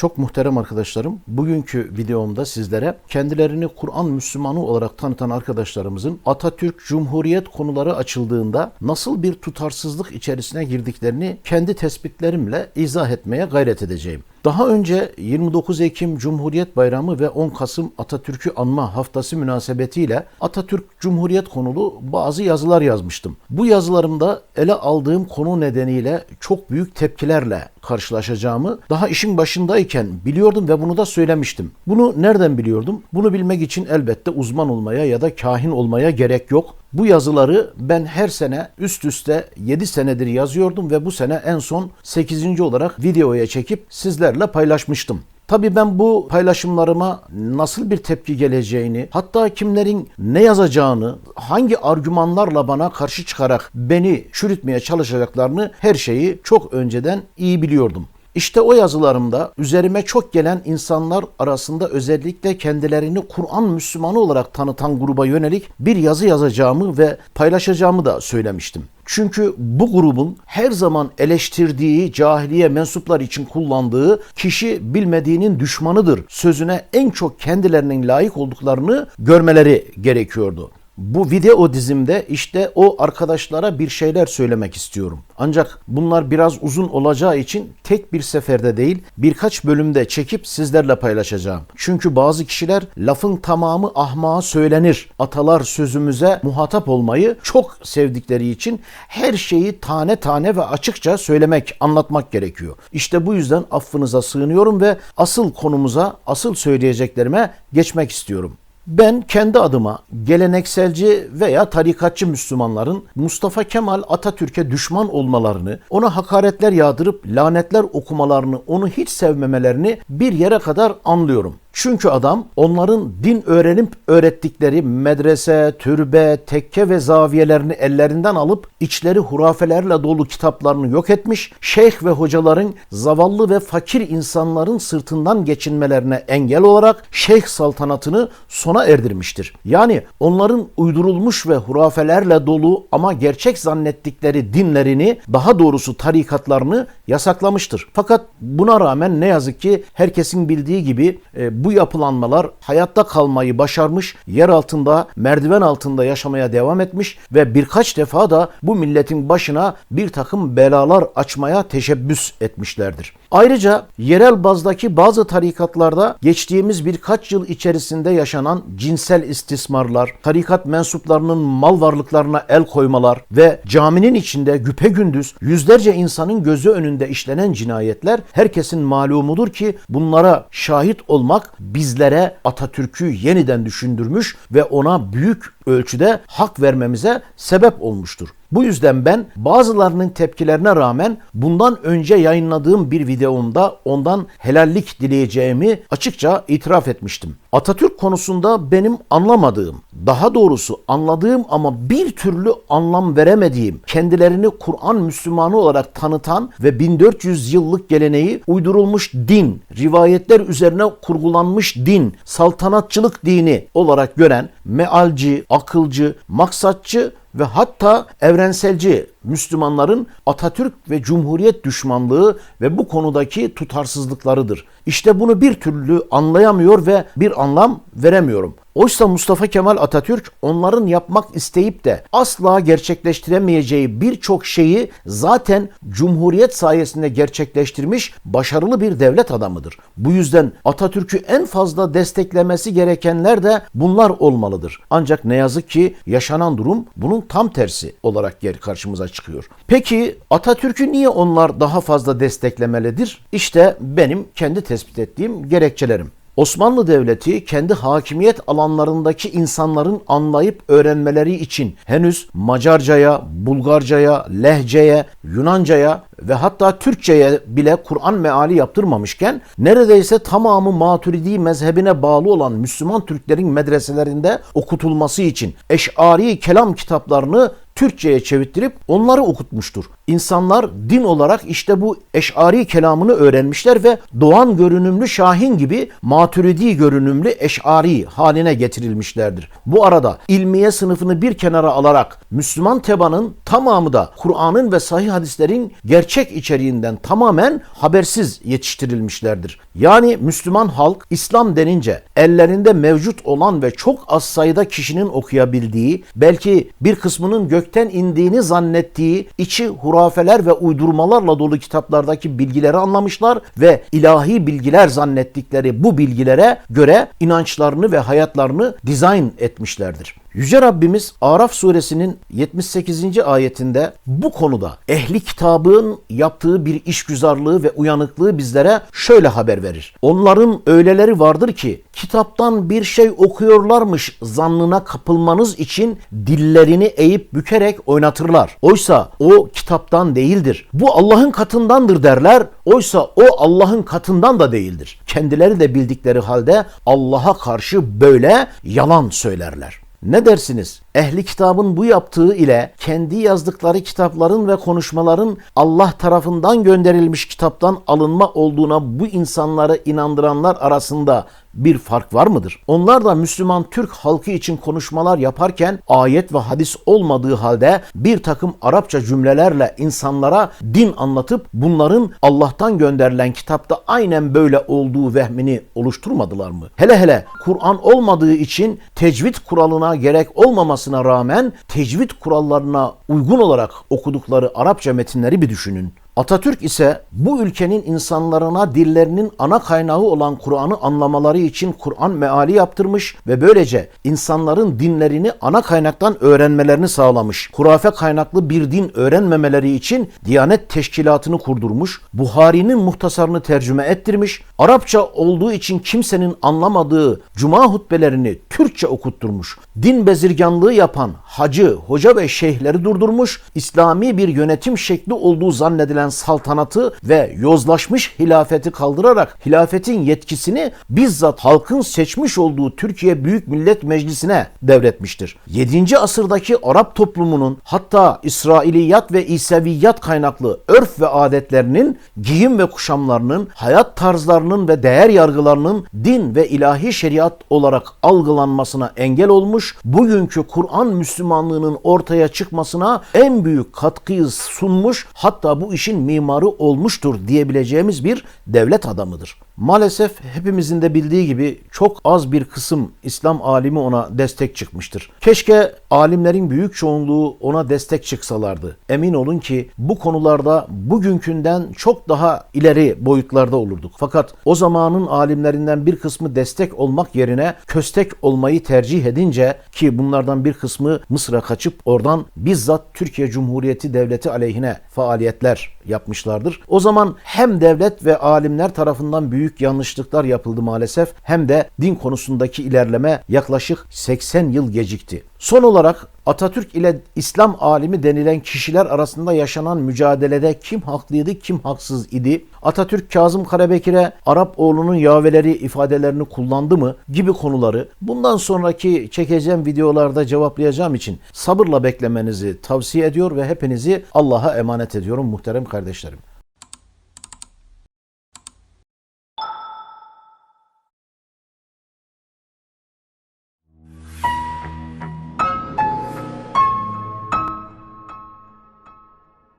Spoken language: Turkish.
Çok muhterem arkadaşlarım, bugünkü videomda sizlere kendilerini Kur'an Müslümanı olarak tanıtan arkadaşlarımızın Atatürk Cumhuriyet konuları açıldığında nasıl bir tutarsızlık içerisine girdiklerini kendi tespitlerimle izah etmeye gayret edeceğim. Daha önce 29 Ekim Cumhuriyet Bayramı ve 10 Kasım Atatürk'ü anma haftası münasebetiyle Atatürk Cumhuriyet konulu bazı yazılar yazmıştım. Bu yazılarımda ele aldığım konu nedeniyle çok büyük tepkilerle karşılaşacağımı daha işin başındayken biliyordum ve bunu da söylemiştim. Bunu nereden biliyordum? Bunu bilmek için elbette uzman olmaya ya da kahin olmaya gerek yok. Bu yazıları ben her sene üst üste 7 senedir yazıyordum ve bu sene en son 8. olarak videoya çekip sizlerle paylaşmıştım. Tabii ben bu paylaşımlarıma nasıl bir tepki geleceğini, hatta kimlerin ne yazacağını, hangi argümanlarla bana karşı çıkarak beni çürütmeye çalışacaklarını her şeyi çok önceden iyi biliyordum. İşte o yazılarımda üzerime çok gelen insanlar arasında özellikle kendilerini Kur'an Müslümanı olarak tanıtan gruba yönelik bir yazı yazacağımı ve paylaşacağımı da söylemiştim. Çünkü bu grubun her zaman eleştirdiği cahiliye mensuplar için kullandığı kişi bilmediğinin düşmanıdır sözüne en çok kendilerinin layık olduklarını görmeleri gerekiyordu. Bu video dizimde işte o arkadaşlara bir şeyler söylemek istiyorum. Ancak bunlar biraz uzun olacağı için tek bir seferde değil birkaç bölümde çekip sizlerle paylaşacağım. Çünkü bazı kişiler lafın tamamı ahmağa söylenir. Atalar sözümüze muhatap olmayı çok sevdikleri için her şeyi tane tane ve açıkça söylemek, anlatmak gerekiyor. İşte bu yüzden affınıza sığınıyorum ve asıl konumuza, asıl söyleyeceklerime geçmek istiyorum. Ben kendi adıma gelenekselci veya tarikatçı Müslümanların Mustafa Kemal Atatürk'e düşman olmalarını, ona hakaretler yağdırıp lanetler okumalarını, onu hiç sevmemelerini bir yere kadar anlıyorum. Çünkü adam onların din öğrenip öğrettikleri medrese, türbe, tekke ve zaviyelerini ellerinden alıp içleri hurafelerle dolu kitaplarını yok etmiş, şeyh ve hocaların zavallı ve fakir insanların sırtından geçinmelerine engel olarak şeyh saltanatını sona erdirmiştir. Yani onların uydurulmuş ve hurafelerle dolu ama gerçek zannettikleri dinlerini, daha doğrusu tarikatlarını yasaklamıştır. Fakat buna rağmen ne yazık ki herkesin bildiği gibi e, bu yapılanmalar hayatta kalmayı başarmış, yer altında, merdiven altında yaşamaya devam etmiş ve birkaç defa da bu milletin başına bir takım belalar açmaya teşebbüs etmişlerdir. Ayrıca yerel bazdaki bazı tarikatlarda geçtiğimiz birkaç yıl içerisinde yaşanan cinsel istismarlar, tarikat mensuplarının mal varlıklarına el koymalar ve caminin içinde güpegündüz yüzlerce insanın gözü önünde işlenen cinayetler herkesin malumudur ki bunlara şahit olmak bizlere Atatürk'ü yeniden düşündürmüş ve ona büyük ölçüde hak vermemize sebep olmuştur. Bu yüzden ben bazılarının tepkilerine rağmen bundan önce yayınladığım bir videomda ondan helallik dileyeceğimi açıkça itiraf etmiştim. Atatürk konusunda benim anlamadığım, daha doğrusu anladığım ama bir türlü anlam veremediğim, kendilerini Kur'an Müslümanı olarak tanıtan ve 1400 yıllık geleneği uydurulmuş din, rivayetler üzerine kurgulanmış din, saltanatçılık dini olarak gören mealci, akılcı, maksatçı ve hatta evrenselci Müslümanların Atatürk ve Cumhuriyet düşmanlığı ve bu konudaki tutarsızlıklarıdır. İşte bunu bir türlü anlayamıyor ve bir anlam veremiyorum. Oysa Mustafa Kemal Atatürk onların yapmak isteyip de asla gerçekleştiremeyeceği birçok şeyi zaten Cumhuriyet sayesinde gerçekleştirmiş başarılı bir devlet adamıdır. Bu yüzden Atatürk'ü en fazla desteklemesi gerekenler de bunlar olmalıdır. Ancak ne yazık ki yaşanan durum bunun tam tersi olarak geri karşımıza çıkıyor. Peki Atatürk'ü niye onlar daha fazla desteklemelidir? İşte benim kendi tespit ettiğim gerekçelerim. Osmanlı Devleti kendi hakimiyet alanlarındaki insanların anlayıp öğrenmeleri için henüz Macarcaya, Bulgarcaya, Lehçeye, Yunancaya ve hatta Türkçeye bile Kur'an meali yaptırmamışken neredeyse tamamı Maturidi mezhebine bağlı olan Müslüman Türklerin medreselerinde okutulması için Eş'ari kelam kitaplarını Türkçe'ye çevirttirip onları okutmuştur. İnsanlar din olarak işte bu eşari kelamını öğrenmişler ve Doğan görünümlü Şahin gibi Maturidi görünümlü eşari haline getirilmişlerdir. Bu arada ilmiye sınıfını bir kenara alarak Müslüman tebanın tamamı da Kur'an'ın ve sahih hadislerin gerçek içeriğinden tamamen habersiz yetiştirilmişlerdir. Yani Müslüman halk İslam denince ellerinde mevcut olan ve çok az sayıda kişinin okuyabildiği, belki bir kısmının gökten indiğini zannettiği içi hurafeler ve uydurmalarla dolu kitaplardaki bilgileri anlamışlar ve ilahi bilgiler zannettikleri bu bilgilere göre inançlarını ve hayatlarını dizayn etmişlerdir. Yüce Rabbimiz Araf suresinin 78. ayetinde bu konuda ehli kitabın yaptığı bir işgüzarlığı ve uyanıklığı bizlere şöyle haber verir. Onların öyleleri vardır ki kitaptan bir şey okuyorlarmış zannına kapılmanız için dillerini eğip bükerek oynatırlar. Oysa o kitaptan değildir. Bu Allah'ın katındandır derler. Oysa o Allah'ın katından da değildir. Kendileri de bildikleri halde Allah'a karşı böyle yalan söylerler. Ne dersiniz? Ehli kitabın bu yaptığı ile kendi yazdıkları kitapların ve konuşmaların Allah tarafından gönderilmiş kitaptan alınma olduğuna bu insanları inandıranlar arasında bir fark var mıdır? Onlar da Müslüman Türk halkı için konuşmalar yaparken ayet ve hadis olmadığı halde bir takım Arapça cümlelerle insanlara din anlatıp bunların Allah'tan gönderilen kitapta aynen böyle olduğu vehmini oluşturmadılar mı? Hele hele Kur'an olmadığı için tecvid kuralına gerek olmamasına rağmen tecvid kurallarına uygun olarak okudukları Arapça metinleri bir düşünün. Atatürk ise bu ülkenin insanlarına dillerinin ana kaynağı olan Kur'an'ı anlamaları için Kur'an meali yaptırmış ve böylece insanların dinlerini ana kaynaktan öğrenmelerini sağlamış. Hurafe kaynaklı bir din öğrenmemeleri için Diyanet Teşkilatı'nı kurdurmuş, Buhari'nin muhtasarını tercüme ettirmiş, Arapça olduğu için kimsenin anlamadığı cuma hutbelerini Türkçe okutturmuş, din bezirganlığı yapan hacı, hoca ve şeyhleri durdurmuş, İslami bir yönetim şekli olduğu zannedilen saltanatı ve yozlaşmış hilafeti kaldırarak hilafetin yetkisini bizzat halkın seçmiş olduğu Türkiye Büyük Millet Meclisi'ne devretmiştir. 7. asırdaki Arap toplumunun hatta İsrailiyat ve İseviyat kaynaklı örf ve adetlerinin, giyim ve kuşamlarının, hayat tarzlarının ve değer yargılarının din ve ilahi şeriat olarak algılanmasına engel olmuş, bugünkü Kur'an Müslümanlığının ortaya çıkmasına en büyük katkıyı sunmuş, hatta bu işin mimarı olmuştur diyebileceğimiz bir devlet adamıdır. Maalesef hepimizin de bildiği gibi çok az bir kısım İslam alimi ona destek çıkmıştır. Keşke alimlerin büyük çoğunluğu ona destek çıksalardı. Emin olun ki bu konularda bugünkünden çok daha ileri boyutlarda olurduk. Fakat o zamanın alimlerinden bir kısmı destek olmak yerine köstek olmayı tercih edince ki bunlardan bir kısmı Mısır'a kaçıp oradan bizzat Türkiye Cumhuriyeti Devleti aleyhine faaliyetler yapmışlardır. O zaman hem devlet ve alimler tarafından büyük yanlışlıklar yapıldı maalesef hem de din konusundaki ilerleme yaklaşık 80 yıl gecikti. Son olarak Atatürk ile İslam alimi denilen kişiler arasında yaşanan mücadelede kim haklıydı, kim haksız idi? Atatürk Kazım Karabekir'e Arap oğlunun yaveleri ifadelerini kullandı mı gibi konuları bundan sonraki çekeceğim videolarda cevaplayacağım için sabırla beklemenizi tavsiye ediyor ve hepinizi Allah'a emanet ediyorum muhterem kardeşlerim.